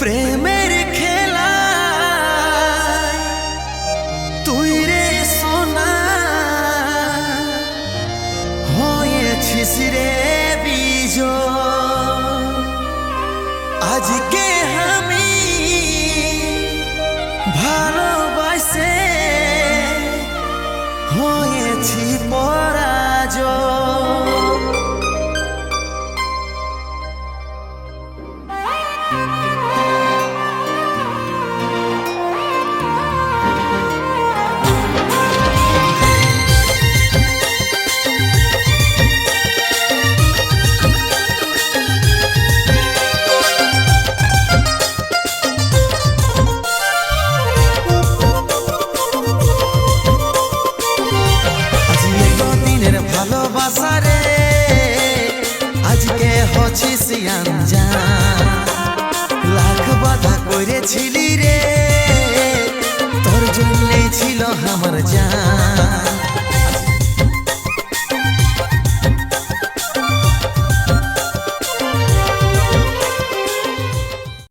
প্রেমের খেলা। তুই রে সোনা হয়েছিস রে বীজ আজকে আমি ভালোবাসে হয়েছি পরাজয়। আজকে ভালোবাসা রে আজকে হচ্ছিস লাখ বাধা করেছিলি রে।